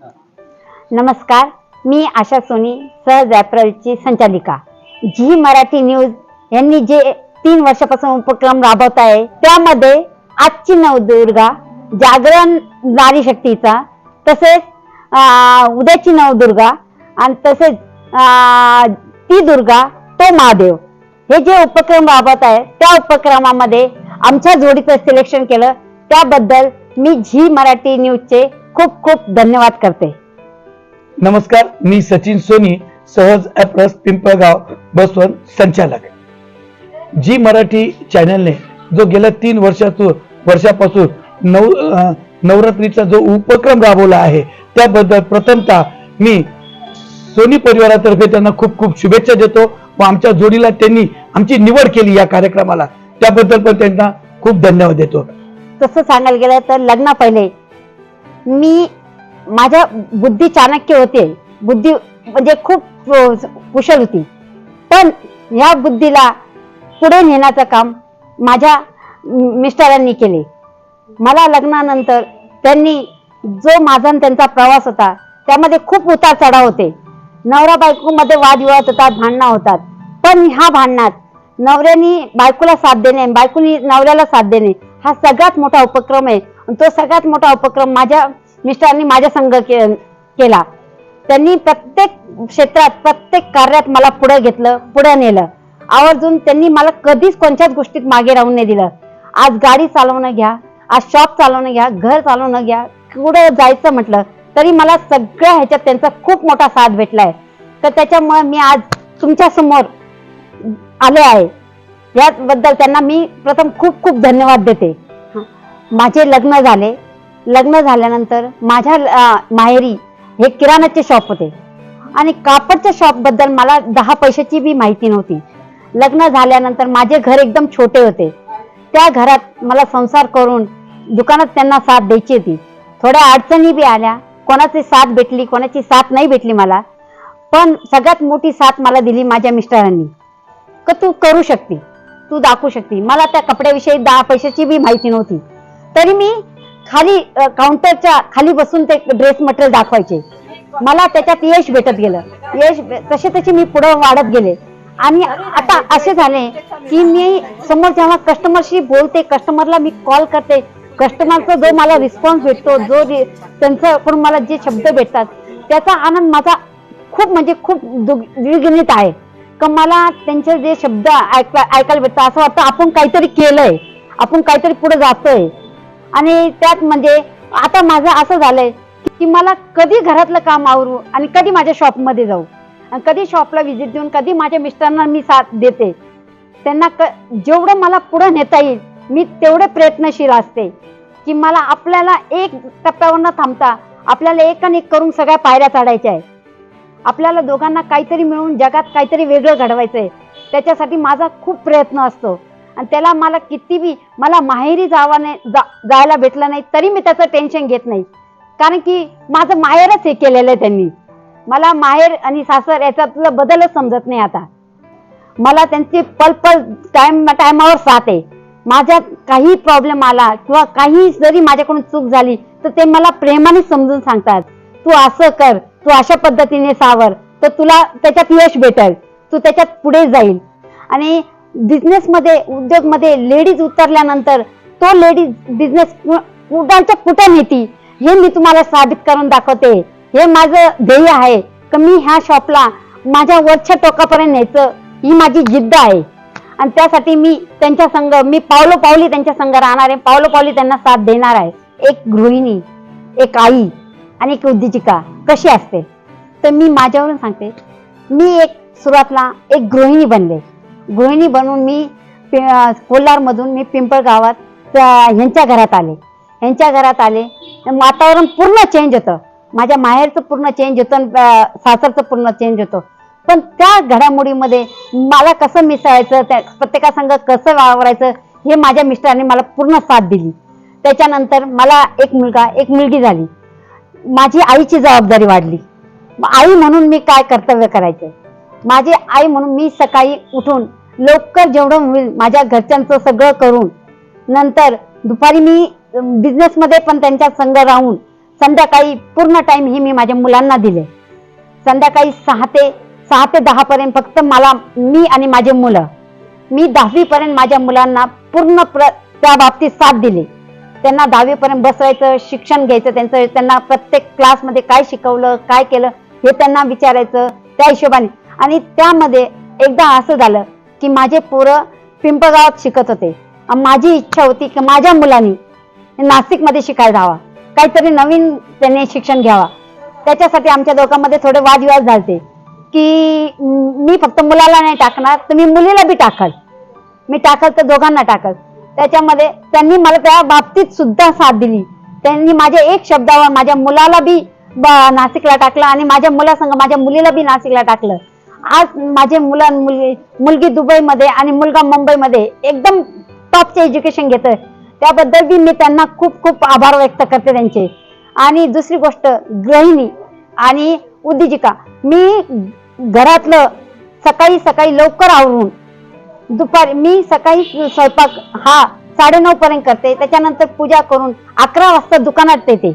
नमस्कार मी आशा सोनी सहज ॲप्रलची संचालिका. झी मराठी न्यूज यांनी जे तीन वर्षापासून उपक्रम राबवत आहे त्यामध्ये आजची नवदुर्गा जागरण नारी शक्तीचा तसेच उद्याची नवदुर्गा आणि तसेच ती दुर्गा तो महादेव. हे जे उपक्रम राबवत आहे त्या उपक्रमामध्ये आमच्या जोडीचं सिलेक्शन केलं. त्याबद्दल मी झी मराठी न्यूजचे खूप खूप धन्यवाद करते. नमस्कार मी सचिन सोनी सहज ॲप्रस पिंपळगाव बसवंत संचालक जी मराठी चॅनलने जो गेल्या तीन वर्षातून वर्षापासून नव नवरात्रीचा जो उपक्रम राबवला आहे त्याबद्दल प्रथमतः मी सोनी परिवारातर्फे त्यांना खूप खूप शुभेच्छा देतो. व आमच्या जोडीला त्यांनी आमची निवड केली या कार्यक्रमाला. त्याबद्दल पण त्यांना खूप धन्यवाद देतो. तसं सांगायला गेलं तर लग्ना पहिले मी माझ्या बुद्धी चाणक्य होते. बुद्धी म्हणजे खूप कुशल होती. पण या बुद्धीला पुढे नेण्याचं काम माझ्या मिस्टरांनी केले. मला लग्नानंतर त्यांनी जो माझा त्यांचा प्रवास होता त्यामध्ये खूप उतार चढाव होते. नवरा बायकोमध्ये वादविवाद होतात भांडणं होतात. पण ह्या भांडणात नवऱ्यानी बायकोला साथ देणे बायकोनी नवऱ्याला साथ देणे हा सगळ्यात मोठा उपक्रम आहे. तो सगळ्यात मोठा उपक्रम माझ्या मिस्टरांनी माझ्या संघ के, केला. त्यांनी प्रत्येक क्षेत्रात प्रत्येक कार्यात मला पुढे घेतलं पुढे नेलं. आवर्जून त्यांनी मला कधीच कोणत्याच गोष्टीत मागे राहून नाही दिलं. आज गाडी चालवणं घ्या आज शॉप चालवणं घ्या घर चालवणं घ्या कुठं जायचं म्हटलं तरी मला सगळ्या ह्याच्यात त्यांचा खूप मोठा साथ भेटलाय. तर त्याच्यामुळे मी आज तुमच्यासमोर आले आहे. याबद्दल त्यांना मी प्रथम खूप खूप धन्यवाद देते. माझे लग्न झाले. लग्न झाल्यानंतर माझ्या माहेरी हे किराणाचे शॉप होते. आणि कापडच्या शॉपबद्दल मला दहा पैशाची बी माहिती नव्हती. लग्न झाल्यानंतर माझे घर एकदम छोटे होते. त्या घरात मला संसार करून दुकानात त्यांना साथ द्यायची होती. थोड्या अडचणी बी आल्या. कोणाची साथ भेटली कोणाची साथ नाही भेटली मला. पण सगळ्यात मोठी साथ मला दिली माझ्या मिस्टरांनी. का तू करू शकते. तू दाखवू शकते. मला त्या कपड्याविषयी दहा पैशाची बी माहिती नव्हती. तरी मी खाली काउंटरच्या खाली बसून ते ड्रेस मटेरियल दाखवायचे. मला त्याच्यात यश भेटत गेलं. यश तसे तसे मी पुढे वाढत गेले. आणि आता असे झाले की मी समोर जेव्हा कस्टमरशी बोलते कस्टमरला मी कॉल करते कस्टमरचा जो मला रिस्पॉन्स भेटतो जो त्यांच्याकडून मला जे शब्द भेटतात त्याचा आनंद माझा खूप म्हणजे खूप दु- आहे. का मला त्यांचे जे शब्द ऐकायला भेटतात असं वाटतं आपण काहीतरी केलंय आपण काहीतरी पुढे जातोय. आणि त्यात म्हणजे आता माझं असं झालंय की मला कधी घरातलं काम आवरू आणि कधी माझ्या शॉपमध्ये जाऊ. आणि कधी शॉपला व्हिजिट देऊन कधी माझ्या मिस्टरांना मी साथ देते. त्यांना क जेवढं मला पुढं नेता येईल मी तेवढे प्रयत्नशील असते की मला आपल्याला एक टप्प्यावर न थांबता आपल्याला एक आणि एक करून सगळ्या पायऱ्या चढायच्या आहे आपल्याला दोघांना काहीतरी मिळून जगात काहीतरी वेगळं घडवायचं आहे त्याच्यासाठी माझा खूप प्रयत्न असतो. आणि त्याला मला किती बी मला माहेरी जावा नाही जा, जायला भेटलं नाही तरी मी त्याचं टेन्शन घेत नाही. कारण की माझं माहेरच हे केलेलं आहे त्यांनी. मला माहेर आणि सासर याच्यातलं बदलच समजत नाही आता. मला त्यांची पल पल टाइम टायमावर साथ आहे माझ्यात काही प्रॉब्लेम आला किंवा काही जरी माझ्याकडून चूक झाली तर ते मला प्रेमाने समजून सांगतात. तू असं कर तू अशा पद्धतीने सावर तर तुला त्याच्यात यश भेटेल. तू त्याच्यात पुढे जाईल. आणि बिझनेसमध्ये उद्योगमध्ये लेडीज उतरल्यानंतर तो लेडीज बिझनेस कुठाच्या कुठे नेती हे मी तुम्हाला साबित करून दाखवते. हे माझं ध्येय आहे की मी ह्या शॉपला माझ्या वरच्या टोकापर्यंत न्यायचं ही माझी जिद्द आहे. आणि त्यासाठी मी त्यांच्या संघ मी पावलो पावली त्यांच्या संघ राहणार आहे पावलो पावली त्यांना साथ देणार आहे. एक गृहिणी एक आई आणि एक उद्योजिका कशी असते? तर मी माझ्यावरून सांगते मी एक सुरुवातला एक गृहिणी बनले. गृहिणी बनून मी कोल्हारमधून मी पिंपळ गावात ह्यांच्या घरात आले. ह्यांच्या घरात आले. वातावरण पूर्ण चेंज होतं. माझ्या माहेरचं पूर्ण चेंज होतं सासरचं पूर्ण चेंज होतं. पण त्या घडामोडीमध्ये मला कसं मिसळायचं त्या प्रत्येकासंग कसं वावरायचं हे माझ्या मिस्टरांनी मला पूर्ण साथ दिली. त्याच्यानंतर मला एक मुलगा एक मुलगी झाली. माझी आईची जबाबदारी वाढली. आई म्हणून मी काय कर्तव्य करायचं? माझी आई म्हणून मी सकाळी उठून लवकर जेवढं होईल माझ्या घरच्यांचं सगळं करून नंतर दुपारी मी बिझनेसमध्ये पण त्यांच्या संग राहून संध्याकाळी पूर्ण टाइम हे मी माझ्या मुलांना दिले. संध्याकाळी सहा ते सहा ते दहा पर्यंत फक्त मला मी आणि माझे मुलं. मी दहावीपर्यंत माझ्या मुलांना पूर्ण प्र त्या बाबतीत साथ दिली. त्यांना दहावीपर्यंत बसवायचं शिक्षण घ्यायचं त्यांचं त्यांना प्रत्येक क्लासमध्ये काय शिकवलं काय केलं हे त्यांना विचारायचं त्या हिशोबाने. आणि त्यामध्ये एकदा असं झालं की माझे पोरं पिंपळगावात शिकत होते. माझी इच्छा होती की माझ्या मुलांनी नाशिकमध्ये शिकायला जावा काहीतरी नवीन त्याने शिक्षण घ्यावा. त्याच्यासाठी आमच्या दोघांमध्ये थोडे वादविवाद झालते. की मी फक्त मुलाला नाही टाकणार तर मी मुलीला बी टाकल. मी टाकल तर दोघांना टाकल. त्याच्यामध्ये त्यांनी मला त्या बाबतीत सुद्धा साथ दिली. त्यांनी माझ्या एक शब्दावर माझ्या मुलाला बी नाशिकला टाकलं आणि माझ्या मुलासंग माझ्या मुलीला बी नाशिकला टाकलं. आज माझे मुलं मुलगी मुलगी दुबईमध्ये आणि मुलगा मुंबईमध्ये एकदम टॉपचे एज्युकेशन घेतोय. त्याबद्दल बी मी त्यांना खूप खूप आभार व्यक्त करते त्यांचे. आणि दुसरी गोष्ट गृहिणी आणि उद्योजिका. मी घरातलं सकाळी सकाळी लवकर आवरून दुपारी मी सकाळी स्वयंपाक हा साडेनऊ पर्यंत करते. त्याच्यानंतर पूजा करून अकरा वाजता दुकानात येते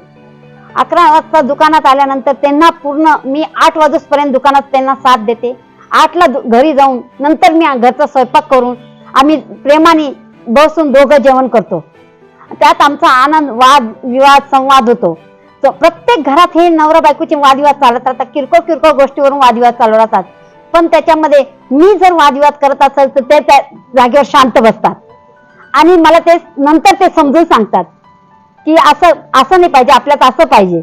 अकरा वाजता दुकानात आल्यानंतर त्यांना पूर्ण मी आठ वाजूपर्यंत दुकानात त्यांना साथ देते. आठला घरी जाऊन नंतर मी घरचा स्वयंपाक करून आम्ही प्रेमाने बसून दोघं जेवण करतो. त्यात आमचा आनंद वाद विवाद संवाद होतो. प्रत्येक घरात हे नवरा बायकोचे वादविवाद चालत राहतात. किरकोळ किरकोळ गोष्टीवरून वादविवाद चालू राहतात. पण त्याच्यामध्ये मी जर वादविवाद करत असेल तर ते त्या जागेवर शांत बसतात. आणि मला ते नंतर ते समजून सांगतात. की असं असं नाही पाहिजे आपल्यात असं पाहिजे.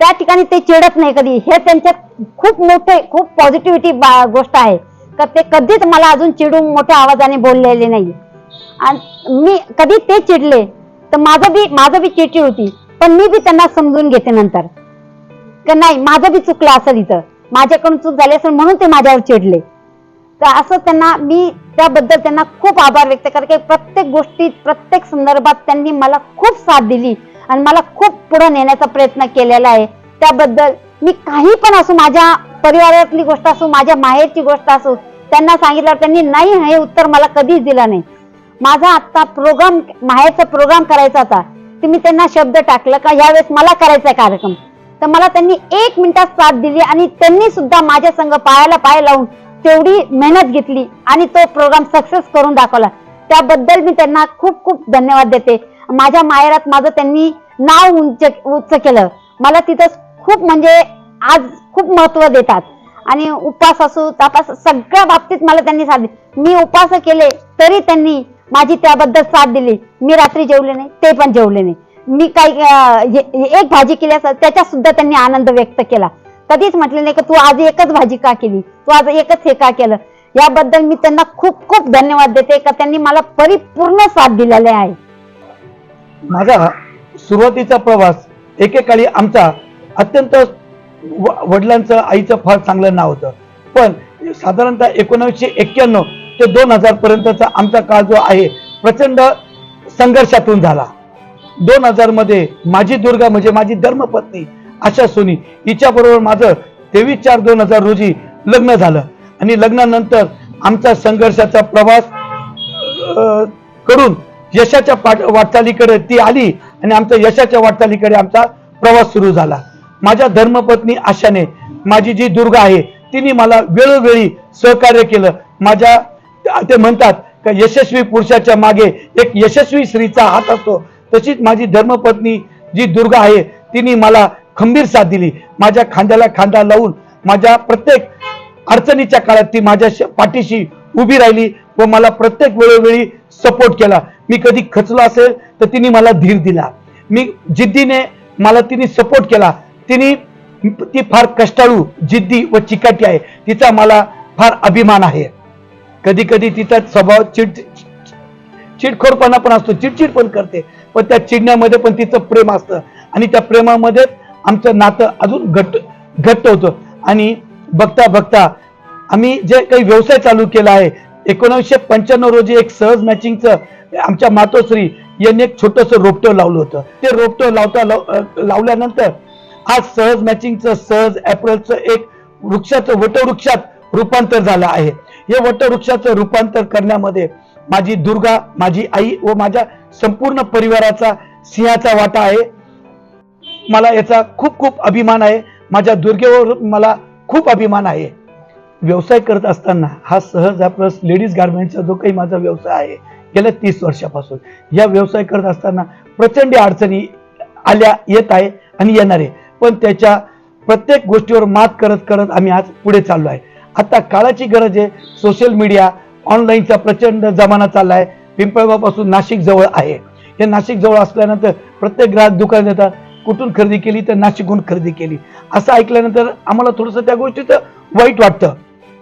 त्या ठिकाणी ते चिडत नाही कधी. हे त्यांच्यात खूप मोठे खूप पॉझिटिव्हिटी गोष्ट आहे. तर ते कधीच मला अजून चिडून मोठ्या आवाजाने बोललेले नाही. आणि मी कधी ते चिडले तर माझं बी माझं बी चिडचिड होती. पण मी बी त्यांना समजून घेते नंतर. का नाही माझं बी चुकलं असेल इथं. माझ्याकडून चूक झाली असेल म्हणून ते माझ्यावर चिडले. तर असं त्यांना मी त्याबद्दल त्यांना खूप आभार व्यक्त करते. प्रत्येक गोष्टीत प्रत्येक संदर्भात त्यांनी मला खूप साथ दिली आणि मला खूप पुढे नेण्याचा प्रयत्न केलेला आहे. त्याबद्दल मी काही पण असो माझ्या परिवारातली गोष्ट असो माझ्या माहेरची गोष्ट असो त्यांना सांगितलं त्यांनी नाही हे उत्तर मला कधीच दिलं नाही. माझा आता प्रोग्राम माहेरचा प्रोग्राम करायचा होता. तुम्ही मी त्यांना शब्द टाकलं का? यावेळेस मला करायचा आहे कार्यक्रम. तर मला त्यांनी एक मिनिटात साथ दिली आणि त्यांनी सुद्धा माझ्या संघ पायाला पाय लावून तेवढी मेहनत घेतली आणि तो प्रोग्राम सक्सेस करून दाखवला. त्याबद्दल मी त्यांना खूप खूप धन्यवाद देते. माझ्या माहेरात माझं त्यांनी नाव उंच उच्च केलं. मला तिथं खूप म्हणजे आज खूप महत्त्व देतात. आणि उपास असो तापास सगळ्या बाबतीत मला त्यांनी साथ दिली. मी उपास केले तरी त्यांनी माझी त्याबद्दल साथ दिली. मी रात्री जेवले नाही ते पण जेवले नाही. मी काही एक भाजी केली असं त्याच्यात सुद्धा त्यांनी आनंद व्यक्त केला. कधीच म्हटले नाही की तू आज एकच भाजी का केली? तू आज एकच हे का केलं? याबद्दल मी त्यांना खूप खूप धन्यवाद देते का त्यांनी मला परिपूर्ण साथ दिलेले आहे. माझा सुरुवातीचा प्रवास एकेकाळी आमचा अत्यंत वडिलांचं आईचं फार चांगलं नाव होतं. पण साधारणतः एकोणीसशे एक्क्याण्णव ते दोन हजार पर्यंतचा आमचा काळ जो आहे प्रचंड संघर्षातून झाला. दोन हजारमध्ये माझी दुर्गा म्हणजे माझी धर्मपत्नी आशा सोनी हिच्याबरोबर माझं तेवीस चार दोन हजार रोजी लग्न झालं. आणि लग्नानंतर आमचा संघर्षाचा प्रवास करून यशाच्या पाठ वाटचालीकडे ती आली आणि आमचा यशाच्या वाटचालीकडे आमचा प्रवास सुरू झाला. माझ्या धर्मपत्नी आशाने माझी जी दुर्गा आहे तिने मला वेळोवेळी सहकार्य केलं. माझ्या ते म्हणतात का यशस्वी पुरुषाच्या मागे एक यशस्वी स्त्रीचा हात असतो. तशीच माझी धर्मपत्नी जी दुर्गा आहे तिने मला खंबीर साथ दिली. माझ्या खांद्याला खांदा लावून माझ्या प्रत्येक अडचणीच्या काळात ती माझ्या पाठीशी उभी राहिली व मला प्रत्येक वेळोवेळी सपोर्ट केला. मी कधी खचलो असेल तर तिने मला धीर दिला. मी जिद्दीने मला तिने सपोर्ट केला. तिने ती फार कष्टाळू जिद्दी व चिकाटी आहे. तिचा मला फार अभिमान आहे. कधी कधी तिचा स्वभाव चिड चिडखोरपणा पण असतो. चिडचिड पण करते. पण त्या चिडण्यामध्ये पण तिचं प्रेम असतं. आणि त्या प्रेमामध्ये आमचं नातं अजून घट्ट घट्ट होतं. आणि बघता बघता आम्ही जे काही व्यवसाय चालू केला आहे एकोणीसशे पंच्याण्णव रोजी एक सहज मॅचिंगचं आमच्या मातोश्री यांनी एक छोटंसं रोपटं लावलं होतं. ते रोपटं लावता लाव- लावल्यानंतर आज सहज मॅचिंगचं सहज ॲपलचं एक वृक्षाचं वटवृक्षात रूपांतर झालं आहे. हे वटवृक्षाचं रूपांतर करण्यामध्ये माझी दुर्गा माझी आई व माझ्या संपूर्ण परिवाराचा सिंहाचा वाटा आहे. मला याचा खूप खूप अभिमान आहे. माझ्या दुर्गेवर मला खूप अभिमान आहे. व्यवसाय करत असताना हा सहज प्लस लेडीज गार्मेंटचा जो काही माझा व्यवसाय आहे गेल्या तीस वर्षापासून. या व्यवसाय करत असताना प्रचंड अडचणी आल्या येत आहे आणि येणार आहे. पण त्याच्या प्रत्येक गोष्टीवर मात करत करत आम्ही आज पुढे चाललो आहे. आता काळाची गरज आहे. सोशल मीडिया ऑनलाईनचा प्रचंड जमाना चालला आहे पिंपळगावपासून नाशिक जवळ आहे. हे नाशिक जवळ असल्यानंतर प्रत्येक ग्राहक दुकान देतात. कुठून खरेदी केली तर नाशिकहून खरेदी केली? असं ऐकल्यानंतर आम्हाला थोडंसं त्या गोष्टीचं वाईट वाटतं.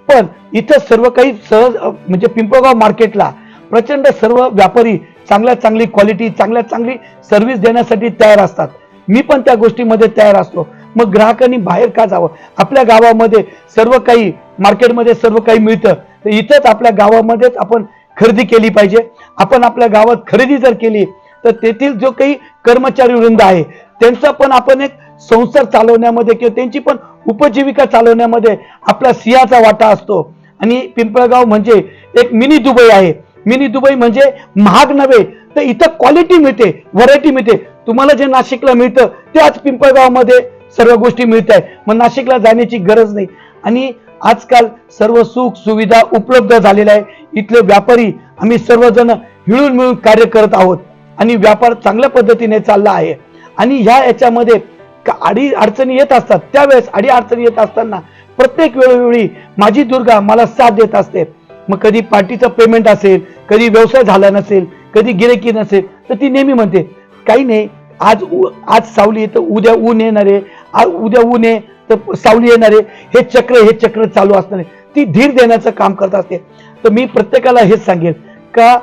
पण इथं सर्व काही सहज म्हणजे पिंपळगाव मार्केटला प्रचंड सर्व व्यापारी चांगल्या चांगली क्वालिटी चांगल्या चांगली सर्व्हिस देण्यासाठी तयार असतात. मी पण त्या गोष्टीमध्ये तयार असतो. मग ग्राहकांनी बाहेर का जावं? आपल्या गावामध्ये सर्व काही मार्केटमध्ये सर्व काही मिळतं. तर इथंच आपल्या गावामध्येच आपण खरेदी केली पाहिजे. आपण आपल्या गावात खरेदी जर केली तर तेथील जो काही कर्मचारी वृंद आहे त्यांचा पण आपण एक संसार चालवण्यामध्ये किंवा त्यांची पण उपजीविका चालवण्यामध्ये आपला सिंहाचा वाटा असतो. आणि पिंपळगाव म्हणजे एक मिनी दुबई आहे. मिनी दुबई म्हणजे महाग नव्हे तर इथं क्वालिटी मिळते व्हरायटी मिळते. तुम्हाला जे नाशिकला मिळतं ते आज पिंपळगावमध्ये सर्व गोष्टी मिळत आहे मग नाशिकला जाण्याची गरज नाही. आणि आजकाल सर्व सुख सुविधा उपलब्ध झालेल्या आहे. इथले व्यापारी आम्ही सर्वजण मिळून मिळून कार्य करत आहोत. आणि व्यापार चांगल्या पद्धतीने चालला आहे. आणि ह्या याच्यामध्ये का- अडी अडचणी येत असतात. त्यावेळेस अडी अडचणी येत असताना प्रत्येक वेळोवेळी माझी दुर्गा मला साथ देत असते. मग कधी पार्टीचं पेमेंट असेल कधी व्यवसाय झाला नसेल कधी गिरेकी नसेल तर ती नेहमी म्हणते काही नाही आज उ- आज सावली तर उद्या ऊन येणार आहे. उद्या ऊन आहे तर सावली येणार आहे. हे चक्र हे चक्र चालू असणार आहे. ती धीर देण्याचं काम करत असते. तर मी प्रत्येकाला हेच सांगेन का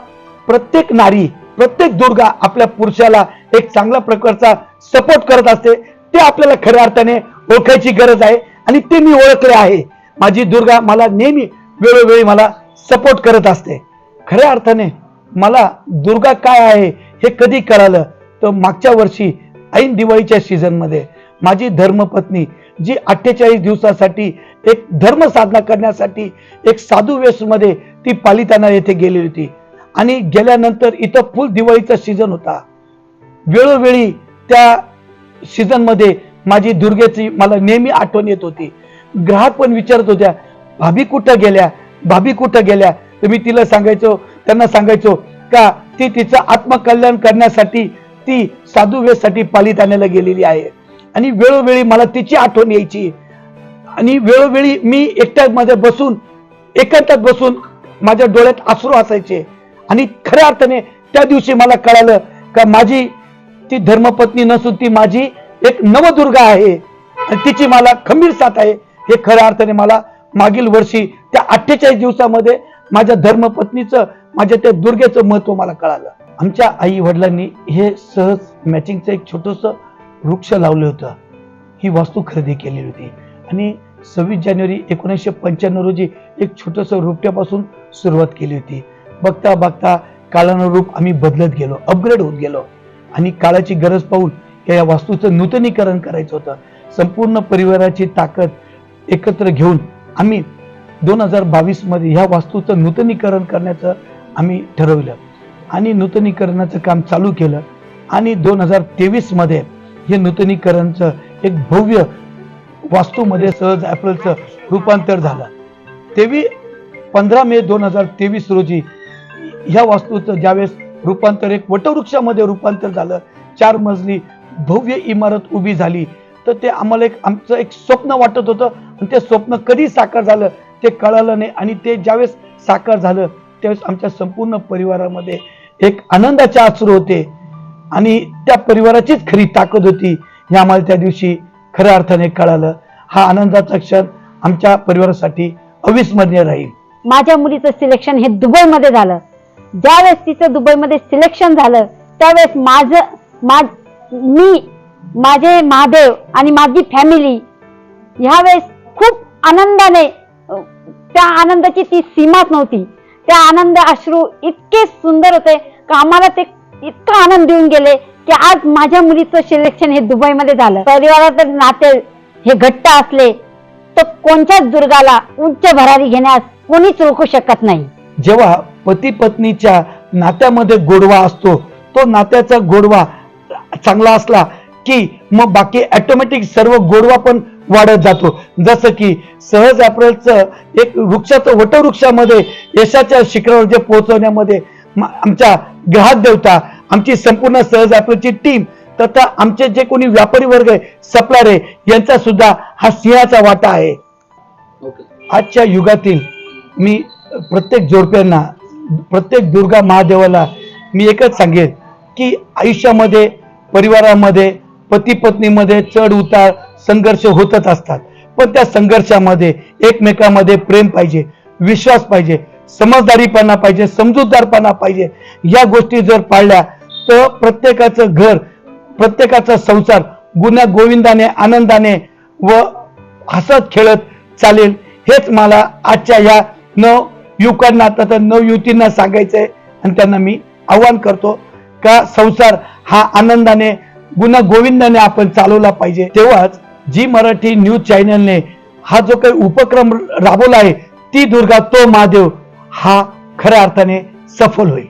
प्रत्येक नारी प्रत्येक दुर्गा आपल्या पुरुषाला एक चांगल्या प्रकारचा सपोर्ट करत असते. ते आपल्याला खऱ्या अर्थाने ओळखायची गरज आहे आणि ते मी ओळखले आहे. माझी दुर्गा मला नेहमी वेळोवेळी मला सपोर्ट करत असते. खऱ्या अर्थाने मला दुर्गा काय आहे हे कधी कळालं? तर मागच्या वर्षी ऐन दिवाळीच्या सीझनमध्ये माझी धर्मपत्नी जी अठ्ठेचाळीस दिवसासाठी एक धर्म साधना करण्यासाठी एक साधू वेशमध्ये ती पालिताना येथे गेली होती. आणि गेल्यानंतर इथं फुल दिवाळीचा सीझन होता. वेळोवेळी त्या सीझनमध्ये माझी दुर्गेची मला नेहमी आठवण येत होती. ग्राहक पण विचारत होत्या भाभी कुठं गेल्या? भाभी कुठं गेल्या? तर मी तिला सांगायचो त्यांना सांगायचो का ती तिचं आत्मकल्याण करण्यासाठी ती साधू वेशसाठी आणायला गेलेली आहे. आणि वेळोवेळी मला तिची आठवण यायची. आणि वेळोवेळी मी एकट्यामध्ये बसून एकांतात बसून माझ्या डोळ्यात आसरू असायचे. आणि खऱ्या अर्थाने त्या दिवशी मला कळालं का माझी ती धर्मपत्नी नसून ती माझी एक नवदुर्गा आहे. आणि तिची मला खंबीर साथ आहे. हे खऱ्या अर्थाने मला मागील वर्षी त्या अठ्ठेचाळीस दिवसामध्ये माझ्या धर्मपत्नीचं माझ्या त्या दुर्गेचं महत्त्व मला कळालं. आमच्या आई वडिलांनी हे सहज मॅचिंगचं एक छोटस वृक्ष लावलं होतं. ही वास्तू खरेदी केलेली होती. आणि सव्वीस जानेवारी एकोणीसशे पंच्याण्णव रोजी एक छोटस रोपट्यापासून सुरुवात केली होती. बघता बघता काळानुरूप आम्ही बदलत गेलो अपग्रेड होत गेलो. आणि काळाची गरज पाहून या वास्तूचं नूतनीकरण करायचं होतं. संपूर्ण परिवाराची ताकद एकत्र घेऊन आम्ही दोन हजार बावीसमध्ये ह्या वास्तूचं नूतनीकरण करण्याचं आम्ही ठरवलं. आणि नूतनीकरणाचं काम चालू केलं. आणि दोन हजार तेवीसमध्ये हे नूतनीकरणचं एक भव्य वास्तूमध्ये सहज ॲपलचं रूपांतर झालं. तेवी पंधरा मे दोन हजार तेवीस रोजी ह्या वास्तूचं ज्यावेळेस रूपांतर एक वटवृक्षामध्ये रूपांतर झालं चार मजली भव्य इमारत उभी झाली तर ते आम्हाला एक आमचं एक स्वप्न वाटत होतं आणि ते स्वप्न कधी साकार झालं ते कळालं नाही आणि ते ज्यावेळेस साकार झालं त्यावेळेस आमच्या संपूर्ण परिवारामध्ये एक आनंदाचे आसरू होते आणि त्या परिवाराचीच खरी ताकद होती. हे आम्हाला त्या दिवशी खऱ्या अर्थाने कळालं. हा आनंदाचा क्षण आमच्या परिवारासाठी अविस्मरणीय राहील. माझ्या मुलीचं सिलेक्शन हे दुबईमध्ये झालं. ज्यावेळेस तिचं दुबईमध्ये सिलेक्शन झालं त्यावेळेस माझं मा मी माझे महादेव आणि माझी फॅमिली ह्यावेळेस खूप आनंदाने त्या आनंदाची ती सीमाच नव्हती. त्या आनंद अश्रू इतके सुंदर होते का आम्हाला ते इतका आनंद देऊन गेले की आज माझ्या मुलीचं सिलेक्शन हे दुबईमध्ये झालं. परिवारात नाते हे घट्ट असले तर कोणत्याच दुर्गाला उच्च भरारी घेण्यास कोणीच रोखू शकत नाही. जेव्हा पती पत्नीच्या नात्यामध्ये गोडवा असतो. तो नात्याचा गोडवा चांगला असला की मग बाकी ऑटोमॅटिक सर्व गोडवा पण वाढत जातो. जसं की सहज अप्रलचं एक वृक्षाचं वटवृक्षामध्ये यशाच्या शिखरावर जे पोहोचवण्यामध्ये आमच्या ग्राहक देवता आमची संपूर्ण सहज अप्रलची टीम तथा आमचे जे कोणी व्यापारी वर्ग आहे सप्लायर आहे यांचा सुद्धा हा सिंहाचा वाटा आहे. आजच्या युगातील मी प्रत्येक जोडप्यांना प्रत्येक दुर्गा महादेवाला मी एकच सांगेन की आयुष्यामध्ये परिवारामध्ये पती पत्नीमध्ये चढ उतार संघर्ष होतच असतात. पण त्या संघर्षामध्ये एकमेकामध्ये प्रेम पाहिजे विश्वास पाहिजे समजदारीपणा पाहिजे समजूतदारपणा पाहिजे. या गोष्टी जर पाळल्या तर प्रत्येकाचं घर प्रत्येकाचा संसार गुन्हा गोविंदाने आनंदाने व हसत खेळत चालेल. हेच मला आजच्या या न युवकांना तथा नवयुवतींना सांगायचं आहे आणि त्यांना मी आव्हान करतो का संसार हा आनंदाने गुन्हा गोविंदाने आपण चालवला पाहिजे. तेव्हाच जी मराठी न्यूज चॅनलने हा जो काही उपक्रम राबवला आहे ती दुर्गा तो महादेव हा खऱ्या अर्थाने सफल होईल.